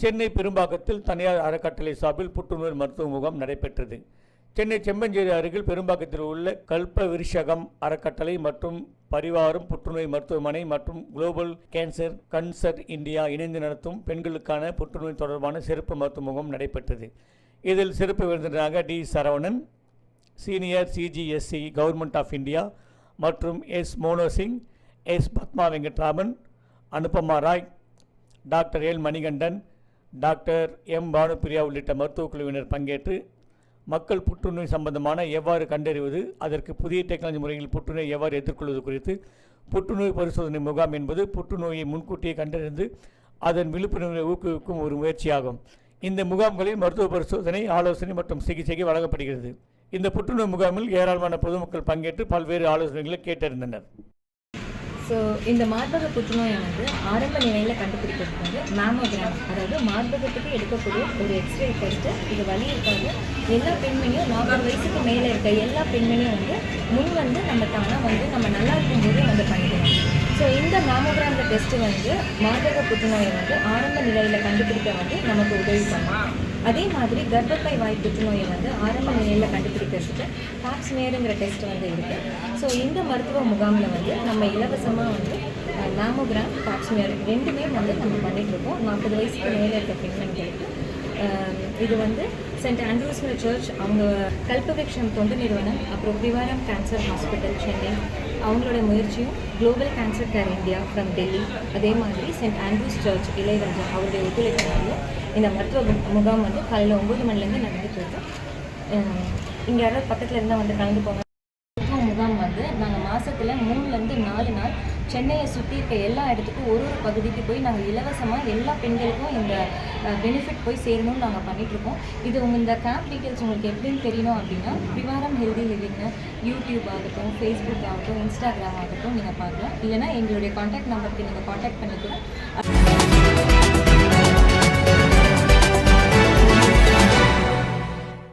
சென்னை பெரும்பாக்கத்தில் தனியார் அறக்கட்டளை சார்பில் புற்றுநோய் மருத்துவ முகாம் நடைபெற்றது. சென்னை செம்மஞ்சேரி அருகில் பெரும்பாக்கத்தில் உள்ள கல்ப விருஷகம் அறக்கட்டளை மற்றும் பரிவாரம் புற்றுநோய் மருத்துவமனை மற்றும் குளோபல் கேன்சர் கன்சர்ட் இந்தியா இணைந்து நடத்தும் பெண்களுக்கான புற்றுநோய் தொடர்பான சிறப்பு மருத்துவ முகாம் நடைபெற்றது. இதில் சிறப்பு விருந்தினராக T Saravanan senior CGSC government of India மற்றும் S Mono Singh S Padma Venkatraman Anupama Roy doctor L Manikandan doctor M Bhanupriya உள்ளிட்ட மருத்துவக் குழுவினர் பங்கேற்று மக்கள் புற்றுநோய் சம்பந்தமான எவ்வாறு கண்டறிவது அதற்கு புதிய டெக்னாலஜி முறையில் புற்றுநோய் எவ்வாறு எதிர்கொள்வது குறித்து புற்றுநோய் பரிசோதனை முகாம் என்பது புற்றுநோயை முன்கூட்டியே கண்டறிந்து அதன் விழிப்புணர்வை ஊக்குவிக்கும் ஒரு முயற்சியாகும். இந்த முகாம்களில் மருத்துவ பரிசோதனை ஆலோசனை மற்றும் சிகிச்சைக்கு வழங்கப்படுகிறது. இந்த புற்றுநோய் முகாமில் ஏராளமான பொதுமக்கள் பங்கேற்று பல்வேறு ஆலோசனைகளை கேட்டறிந்தனர். ஸோ இந்த மார்பக புற்றுநோயை வந்து ஆரம்ப நிலையில் கண்டுபிடிக்கிறதுக்கு வந்து மேமோகிராம் அதாவது மார்பகத்துக்கு எடுக்கக்கூடிய ஒரு எக்ஸ்ரே டெஸ்ட்டு இது வலி இருக்காது. எல்லா பெண்மணியும் நாற்பது வயசுக்கு மேலே இருக்க எல்லா பெண்மணியும் வந்து முன் வந்து நம்ம தானாக வந்து நம்ம நல்ல ஸோ இந்த டெஸ்ட்டு வந்து மார்பக புற்றுநோயை வந்து ஆரம்ப நிலையில் கண்டுபிடிக்க வந்து நமக்கு உதவி பண்ணும். அதே மாதிரி கர்ப்பப்பை வாய் புற்றுநோயை வந்து ஆரம்ப நிலையில் கண்டுபிடிக்கிறதுக்கு பாப்ஸ்மியருங்கிற டெஸ்ட் வந்து இருக்குது ஸோ இந்த மருத்துவ முகாமில் வந்து நம்ம இலவசமாக வந்து மேமோகிராம் பாப்ஸ்மியர் ரெண்டுமே வந்து நம்ம பண்ணிட்டு இருக்கோம். நாற்பது வயசுக்கு மேலே இருக்க பெண்களுக்கு இது வந்து சென்ட் ஆண்ட்ரூஸ் சர்ச் அவங்க கல்பவிக்ஷம் தொண்டு நிறுவனம் அப்புறம் பிரிவாரம் கேன்சர் ஹாஸ்பிட்டல் சென்னை. அவங்களோட முயற்சியும் global cancer care India from Delhi அதே மாதிரி சென்ட் ஆண்ட்ரூஸ் சர்ச் இளையராஜா அவருடைய ஒத்துழைப்பினால இந்த மருத்துவ முகாம் வந்து காலையில் ஒம்பது மணிலேருந்து நடந்துட்டு இருக்கு. இங்கே யாராவது பக்கத்தில் இருந்தால் வந்து கலந்து போங்க. முகாம் வந்து நாங்கள் மாதத்தில் மூணுலேருந்து நாலு நாள் சென்னையை சுற்றி இருக்க எல்லா இடத்துக்கும் ஒரு ஒரு பகுதிக்கு போய் நாங்கள் இலவசமாக எல்லா பெண்களுக்கும் இந்த பெனிஃபிட் போய் சேரணும்னு நாங்கள் பண்ணிகிட்ருக்கோம் இது உங்கள் இந்த கேம்ப் டீட்டெயில்ஸ் உங்களுக்கு எப்படின்னு தெரியணும் அப்படின்னா விவாரம் ஹெல்தி லிவிங்னு யூடியூப் ஆகட்டும் ஃபேஸ்புக் ஆகட்டும் இன்ஸ்டாகிராம் ஆகட்டும் நீங்கள் பார்க்கலாம். இல்லைனா எங்களுடைய காண்டாக்ட் நம்பருக்கு நீங்கள் காண்டாக்ட் பண்ணிக்கலாம்